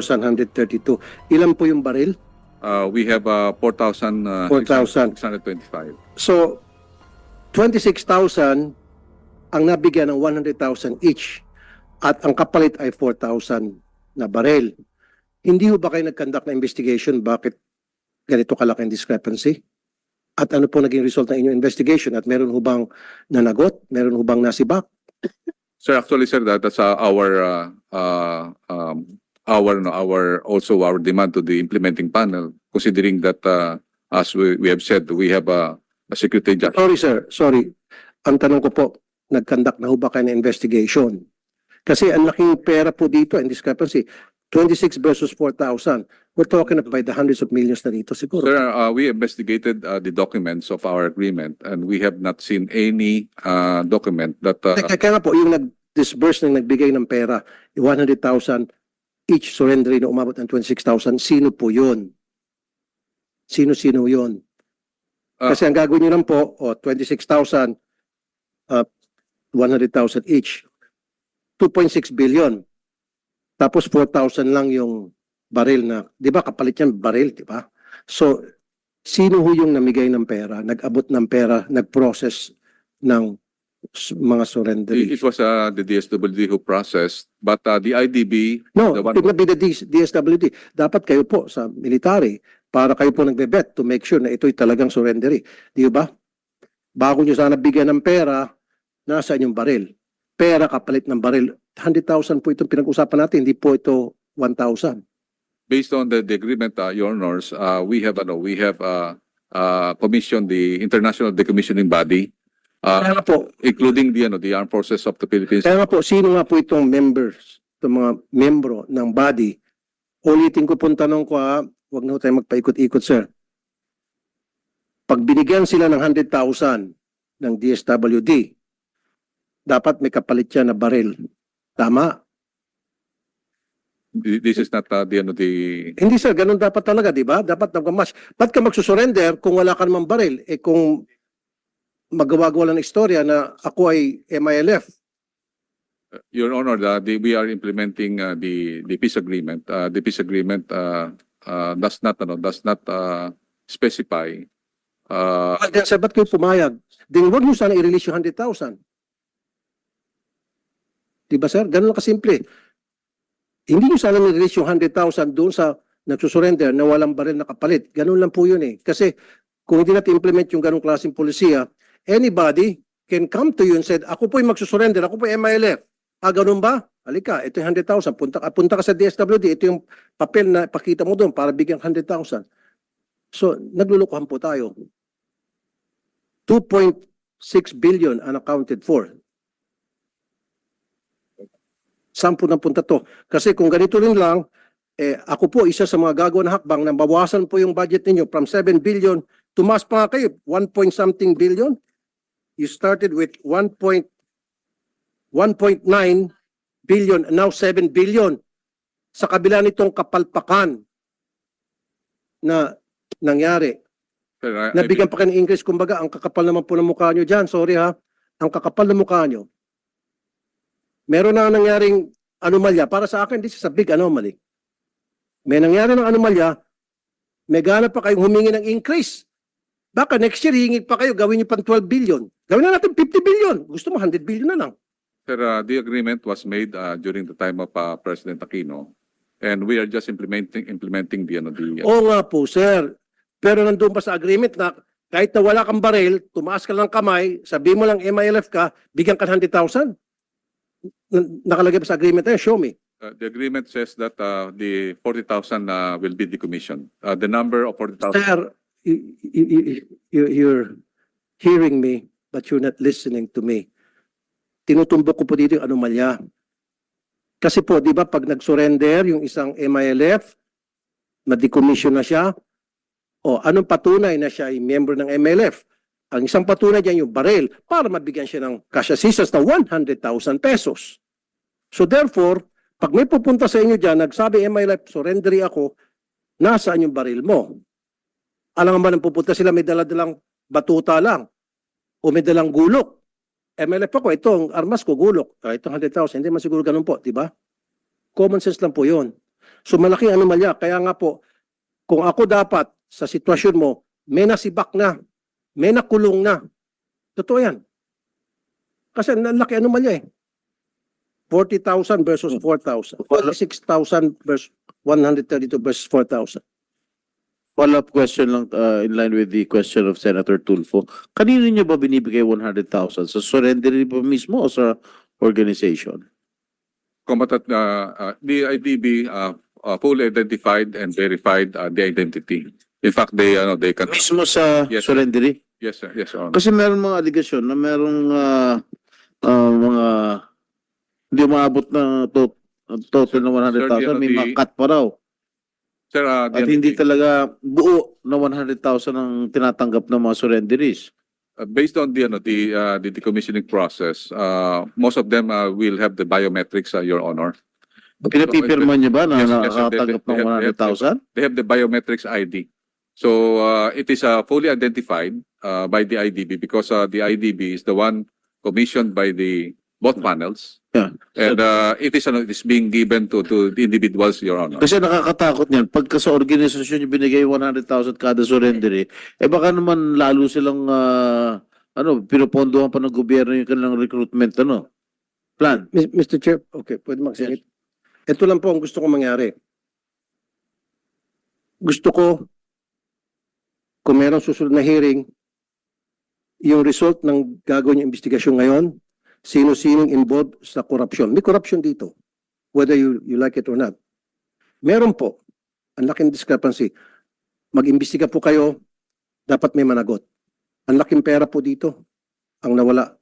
4,132. Ilan po yung baril? Uh, we have uh, 4,000 uh, 4,000. 625. So, 26,000 ang nabigyan ng 100,000 each at ang kapalit ay 4,000 na baril. Hindi ho ba kayo nag-conduct na investigation bakit ganito kalaking discrepancy? At ano po naging result ng inyong investigation? At meron ho bang nanagot? Meron ho bang nasibak? Sir, actually, sir, that, that's uh, our uh, uh, um, our no, our also our demand to the implementing panel, considering that uh, as we, we have said, we have a, a security judge. Sorry sir, sorry. Ang tanong ko po, nag-conduct na ho ba kayo ng investigation? Kasi ang laking pera po dito and discrepancy. 26 versus 4,000. We're talking about the hundreds of millions na dito siguro. Sir, uh, we investigated uh, the documents of our agreement, and we have not seen any uh, document that. Uh, Kaya, kaya nga po, yung nag-disburse ng nagbigay ng pera, yung 100,000, each surrender na umabot ng 26,000, sino po yun? Sino-sino yun? Ah. Kasi ang gagawin nyo lang po, o 26,000, uh, 100,000 each. 2.6 billion. Tapos 4,000 lang yung baril na, di ba kapalit yan baril, di ba? So, sino ho yung namigay ng pera, nag-abot ng pera, nag-process ng mga surrender? it, it was uh, the DSWD who processed, but uh, the IDB, No, The one- it would be the DS DSWD. Dapat kayo po sa military para kayo po nagbe-bet to make sure na ito'y talagang surrendery. Di ba? Bago nyo sana bigyan ng pera, nasa yung baril. Pera kapalit ng baril. 100,000 po itong pinag-usapan natin, hindi po ito 1,000. based on the, the agreement, uh, Your Honors, uh, we have ano, we have uh, uh, commissioned the international decommissioning body, Kaya nga uh, po, including the ano, the armed forces of the Philippines. kaya nga po, sino nga po itong members, itong mga membro ng body? Ulitin ko pong tanong ko ha, huwag na tayo magpaikot-ikot sir. Pag binigyan sila ng 100,000 ng DSWD, dapat may kapalit siya na baril. Tama? This is not uh, the ano, the Hindi sir, ganun dapat talaga, di ba? Dapat nagmamatch. Ba't ka magsusurrender kung wala ka namang baril? Eh kung magawa-gawa ng istorya na ako ay MILF, Your Honor, the, the, we are implementing uh, the the peace agreement. Uh, the peace agreement uh, uh, does not ano, does not uh, specify uh, Well, then, sir, ba't kayo pumayag? Then huwag niyo sana i-release yung 100,000. Di ba, sir? Ganun lang kasimple. Hindi niyo sana i-release yung 100,000 doon sa nagsusurrender na walang baril na kapalit. Ganun lang po yun eh. Kasi kung hindi natin implement yung ganung klaseng polisiya, anybody can come to you and said, ako po yung magsusurrender, ako po yung MILF. Ah, ganun ba? Halika, ito yung 100,000. Punta, punta ka sa DSWD, ito yung papel na pakita mo doon para bigyan 100,000. So, naglulukuhan po tayo. 2.6 billion unaccounted for. Saan po napunta to? Kasi kung ganito rin lang, eh, ako po isa sa mga gagawa ng hakbang na bawasan po yung budget ninyo from 7 billion, tumas pa nga kayo, 1 point something billion. You started with 1 point, 1.9 billion, now 7 billion. Sa kabila nitong kapalpakan na nangyari. sir, I- I Nabigyan pa kayo ng English, kumbaga, ang kakapal naman po ng mukha nyo dyan. Sorry ha. Ang kakapal ng mukha nyo. Meron na nangyaring anomalya. Para sa akin, this is a big anomaly. May nangyari ng anomalya, may gana pa kayong humingi ng increase. Baka next year, hingi pa kayo, gawin nyo pang 12 billion. Gawin na natin 50 billion. Gusto mo, 100 billion na lang. Sir, uh, the agreement was made uh, during the time of uh, President Aquino, and we are just implementing implementing the ano, the. Oo nga po, sir. Pero nandun pa sa agreement na kahit na wala kang baril, tumaas ka lang kamay, sabi mo lang MILF ka, bigyan ka ng 100,000. N- Nakalagay pa sa agreement na yun, show me. Uh, the agreement says that uh, the 40,000 uh, will be decommissioned. Uh, the number of 40,000. Sir, you, you- you- you're hearing me, but you're not listening to me. Tinutumbok ko po dito yung anomalya. Kasi po, di ba, pag nag-surrender yung isang MILF, na-decommission na siya, o anong patunay na siya ay member ng MLF? Ang isang patunay diyan yung baril para mabigyan siya ng cash assistance na 100,000 pesos. So therefore, pag may pupunta sa inyo dyan, nagsabi MILF, surrendery ako, nasaan yung baril mo? Alam naman ang pupunta sila, may daladalang batuta lang. O may dalang gulok. MLF ako, ito ang armas ko, gulok. Ah, itong 100,000, hindi man siguro ganun po, di ba? Common sense lang po yun. So malaking anomalya. Kaya nga po, kung ako dapat sa sitwasyon mo, may nasibak na, may nakulong na. Totoo yan. Kasi ang laki anomalya eh. 40,000 versus 4,000. 46,000 versus 132 versus 4,000. Follow-up question lang uh, in line with the question of Senator Tulfo. Kanino niyo ba binibigay 100,000? Sa surrender ba mismo o sa organization? Combatant, uh, uh, the IDB uh, uh, fully identified and verified uh, the identity. In fact, they, ano, they can, Mismo sa Yes. surrendery? yes, sir, yes, Honor. Kasi meron mga aligasyon na merong ah, ah, mga hindi umaabot na to, total na Sir, 100,000. May mga cut pa raw. Sir, uh, At hindi talaga buo na 100,000 ang tinatanggap ng mga surrenderies. Uh, based on the, ano, the, uh, the decommissioning process, uh, most of them, uh, will have the biometrics, uh, Your Honor. Pinapipirma niyo ba na Yes, yes, nakakatanggap They- ng they have- they have- 100,000? They have the biometrics ID. So, uh, it is, uh, fully identified, uh, by the IDB because, uh, the IDB is the one commissioned by the both panels. Yeah. And, uh, it is, ano, it is being given to, to the individuals, Your Honor. Kasi nakakatakot niyan. Pagka sa organisasyon yung binigay 100,000 kada surrendery, eh baka naman lalo silang ah, ano, pinupondohan pa ng gobyerno yung kanilang recruitment ano, plan. Mis- Mr. Chair, okay, pwede magsingit. Ito lang po ang gusto kong mangyari. Gusto ko, kung meron susunod na hearing, yung result ng gagawin yung investigasyon ngayon, sino-sinong involved sa korupsyon. May korupsyon dito, whether you, you like it or not. Meron po, ang laking discrepancy. Mag-imbestiga po kayo, dapat may managot. Ang laking pera po dito, ang nawala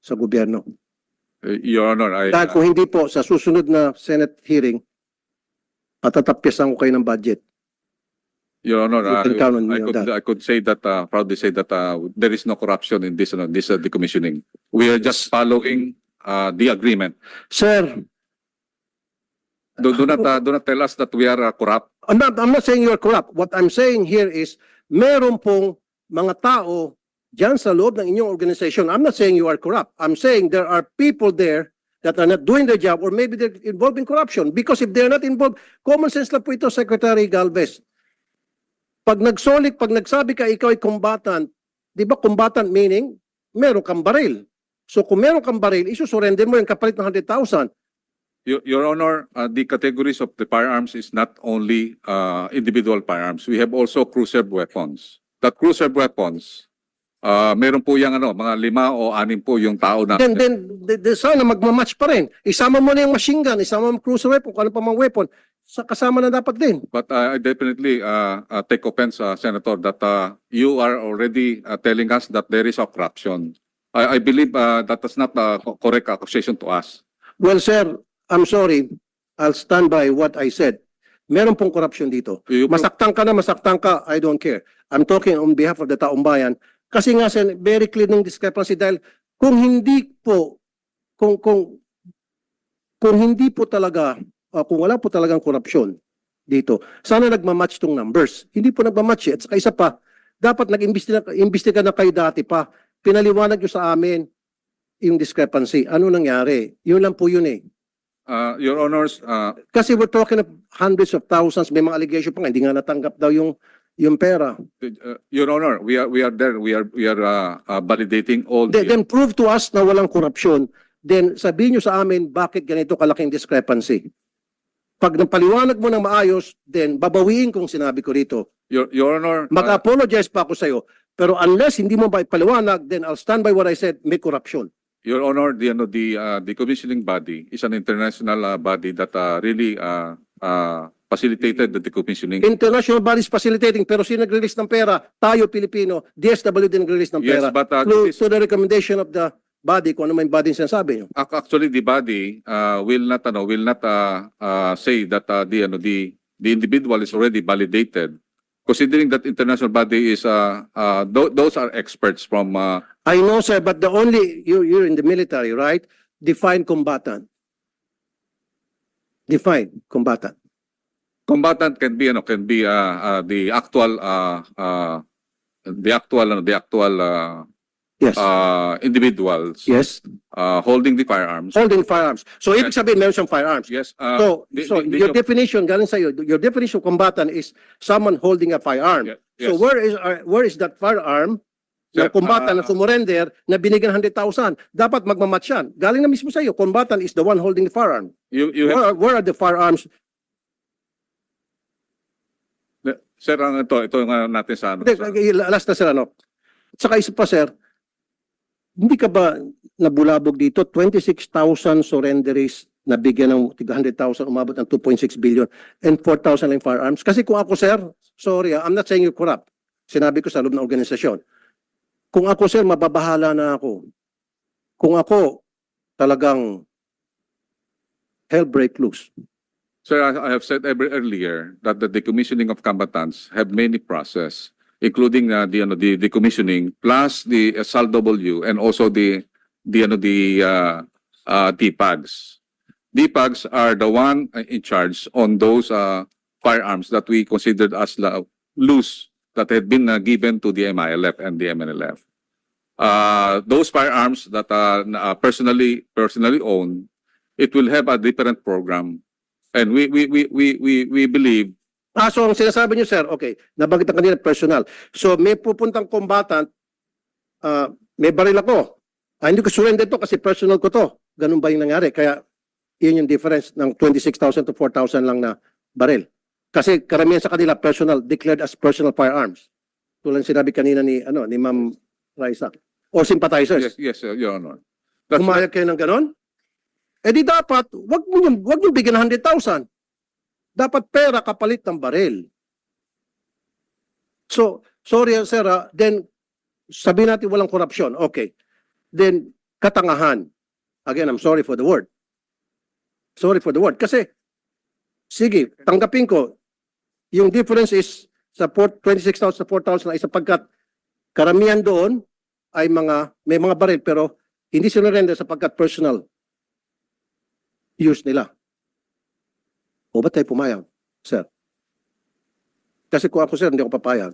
sa gobyerno. Uh, Your Honor, I, Dahil kung hindi po, sa susunod na Senate hearing, patatapyasan ko kayo ng budget. Your Honor, You uh, can count on me I on could, that. I could say that, uh, proudly say that, uh, there is no corruption in this, ano, this, uh, decommissioning. We are just following, uh, the agreement. Sir, Do, do not, uh, do not tell us that we are uh, corrupt. I'm not, I'm not saying you're corrupt. What I'm saying here is, meron pong mga tao dyan sa loob ng inyong organization. I'm not saying you are corrupt. I'm saying there are people there that are not doing their job or maybe they're involved in corruption. Because if they're not involved, common sense lang po ito, Secretary Galvez. Pag nagsolik, pag nagsabi ka ikaw ay combatant, di ba combatant meaning, meron kang baril. So kung meron kang baril, isusurrender mo yung kapalit ng 100,000. Your, Your Honor, uh, the categories of the firearms is not only, uh, individual firearms. We have also cruiser weapons. That cruiser weapons, uh, meron po yung ano, mga lima o anim po yung tao na. Then, then, the, the, sana magmamatch pa rin. Isama mo na yung machine gun, isama mo yung cruiser weapon, kung ano pa mang weapon, sa kasama na dapat din. But uh, I definitely uh, uh, take offense, uh, Senator, that uh, you are already uh, telling us that there is a corruption. I, I believe uh, that is not a co- correct accusation to us. Well, sir, I'm sorry. I'll stand by what I said. Meron pong corruption dito. Masaktan ka na, masaktan ka, I don't care. I'm talking on behalf of the taong bayan. Kasi nga, sir, very clear ng discrepancy dahil kung hindi po, kung, kung, kung hindi po talaga, uh, kung wala po talagang korupsyon dito, sana nagmamatch tong numbers. Hindi po nagmamatch eh. At saka isa pa, dapat nag-imbestiga imbestiga na kayo dati pa. Pinaliwanag nyo sa amin yung discrepancy. Ano nangyari? Yun lang po yun eh. Uh, Your Honors, uh, Kasi we're talking of hundreds of thousands, may mga allegation pa nga, hindi nga natanggap daw yung yung pera. uh, Your Honor, we are we are there. We are we are uh, uh, validating all Then, the then prove to us na walang korupsyon. Then sabihin nyo sa amin bakit ganito kalaking discrepancy. Pag napaliwanag mo ng maayos, then babawiin kung sinabi ko rito. Your Your Honor. uh, Mag-apologize pa ako sa'yo. Pero unless hindi mo ba ipaliwanag, then I'll stand by what I said, may corruption. Your Honor, the ano the uh, the commissioning body is an international uh, body that uh, really uh, uh, facilitated the decommissioning. International bodies facilitating, pero sino nag-release ng pera? Tayo, Pilipino. DSWD nag-release ng Yes, pera. but uh, this- to the recommendation of the body, kung ano man yung body yung sinasabi nyo. ac- actually the body uh, will not ano will not uh, uh, say that uh, the ano the the individual is already validated. Considering that international body is uh, uh, tho- those are experts from uh, I know, sir, but the only, you, you're in the military, right? Define combatant. Define combatant. combatant can be ano can be uh, uh, the actual uh, uh, the actual ano the actual uh, Yes. uh, individuals Yes. uh, holding the firearms. Holding firearms. So, ibig sabihin, meron siyang firearms. Yes. uh, So, the- so the- the- your definition, galing sa'yo, your definition of combatant is someone holding a firearm. Yeah, So yes. where is, uh, where is that firearm na Sir, combatant na uh, sumurrender na binigyan 100,000? Dapat magmamatch yan. Galing na mismo sa'yo, combatant is the one holding the firearm. You, you have, where are the firearms? sir, ano ito, ito nga natin sa ano. Hindi, sa- last na sir, ano. Saka isa pa, sir, hindi ka ba nabulabog dito? 26,000 surrenderies na bigyan ng tiga 100,000, umabot ng 2.6 billion and 4,000 lang firearms. Kasi kung ako, sir, sorry, ah, I'm not saying you're corrupt. Sinabi ko sa loob ng organisasyon. Kung ako, sir, mababahala na ako. Kung ako, talagang hell break loose. Sir, I have said earlier that the decommissioning of combatants have many process, including uh, the ano the decommissioning plus the uh, and also the the ano the uh, uh, DPAGs. DPAGs are the one uh, in charge on those uh, firearms that we considered as la- loose that had been uh, given to the MILF and the MNLF. Uh, those firearms that are uh, personally personally owned, it will have a different program And we we we we we we believe Ah, so ang sinasabi niyo, sir, okay, nabanggit ang kanina personal. So may pupuntang combatant, ah, may baril ako. Ah, hindi ko surrender to kasi personal ko to. Ganun ba yung nangyari? Kaya yun yung difference ng 26,000 to 4,000 lang na baril. Kasi karamihan sa kanila personal, declared as personal firearms. Tulad sinabi kanina ni, ano, ni Ma'am Raisa. Or sympathizers. yes yes uh, your honor. That's Pumayag kayo ng ganon? Eh di dapat, wag mo yung, wag mo bigyan ng 100,000. Dapat pera kapalit ng baril. So, sorry sir, ah, then sabi natin walang korupsyon. Okay. Then, katangahan. Again, I'm sorry for the word. Sorry for the word. Kasi, sige, tanggapin ko, yung difference is sa 4 26,000 sa 4,000 ay sapagkat karamihan doon ay mga, may mga baril pero hindi sinurrender sapagkat personal use nila. O ba't tayo pumayag, sir? Kasi kung ako, sir, hindi ako papayag.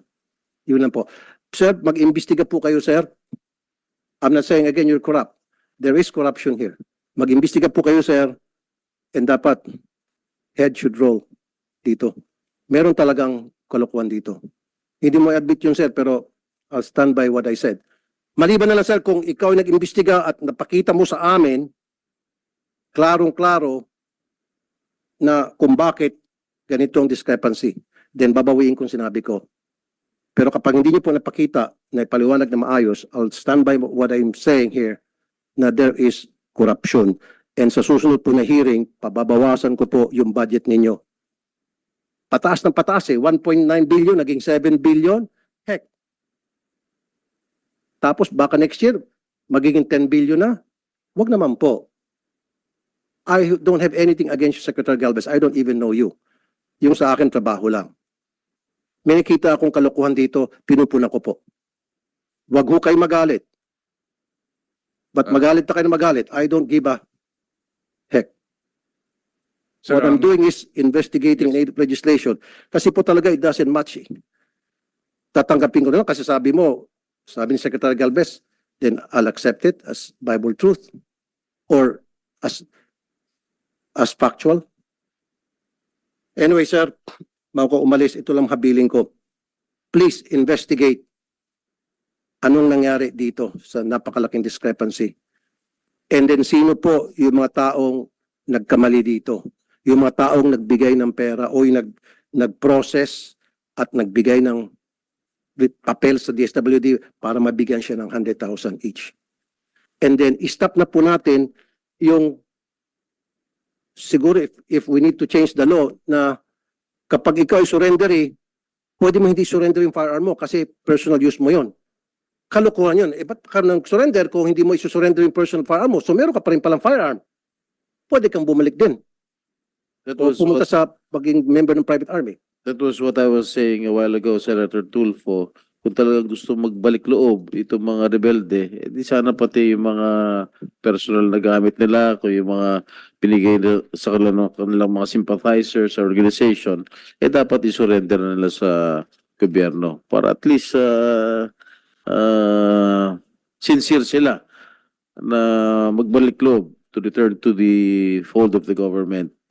Yun lang po. Sir, mag-imbestiga po kayo, sir. I'm not saying again you're corrupt. There is corruption here. Mag-imbestiga po kayo, sir. And dapat, head should roll dito. Meron talagang kalokohan dito. Hindi mo i-admit yun, sir, pero I'll stand by what I said. Maliban na lang, sir, kung ikaw ay nag-imbestiga at napakita mo sa amin, klarong-klaro na kung bakit ganitong discrepancy, then babawiin kung sinabi ko. Pero kapag hindi niyo po napakita na ipaliwanag na maayos, I'll stand by what I'm saying here na there is corruption. And sa susunod po na hearing, pababawasan ko po yung budget ninyo. Pataas ng pataas eh. 1.9 billion, naging 7 billion. Heck. Tapos baka next year, magiging 10 billion na. Wag naman po. I don't have anything against you, Secretary Galvez. I don't even know you. Yung sa akin, trabaho lang. May nakita akong kalokohan dito, pinupunan ko po. Wag ho kayo magalit. But Ah. magalit na kayo na magalit. I don't give a heck. Sir, What I'm um, doing is investigating native legislation. Kasi po talaga it doesn't match eh. Tatanggapin ko na lang kasi sabi mo, sabi ni Secretary Galvez, then I'll accept it as Bible truth or as as factual. Anyway, sir, bago ko umalis, ito lang habiling ko. Please investigate anong nangyari dito sa napakalaking discrepancy. And then sino po yung mga taong nagkamali dito? Yung mga taong nagbigay ng pera o yung nag, nag-process at nagbigay ng papel sa DSWD para mabigyan siya ng 100,000 each. And then, stop na po natin yung siguro if, if we need to change the law na kapag ikaw ay surrendery, pwede mo hindi surrender yung firearm mo kasi personal use mo yon. Kalokohan yun. Eh, ba't ka nang surrender kung hindi mo isusurrender yung personal firearm mo? So, meron ka pa rin palang firearm. Pwede kang bumalik din. That O was pumunta what, sa pagiging member ng private army. that was what I was saying a while ago, Senator Tulfo. Kung talagang gusto magbalik loob itong mga rebelde, eh, di sana pati yung mga personal na gamit nila, kung yung mga binigay na- sa kanilang, kanilang mga sympathizers sa organization, eh dapat isurrender na nila sa gobyerno para at least uh, uh, sincere sila na magbalik loob to return to the fold of the government.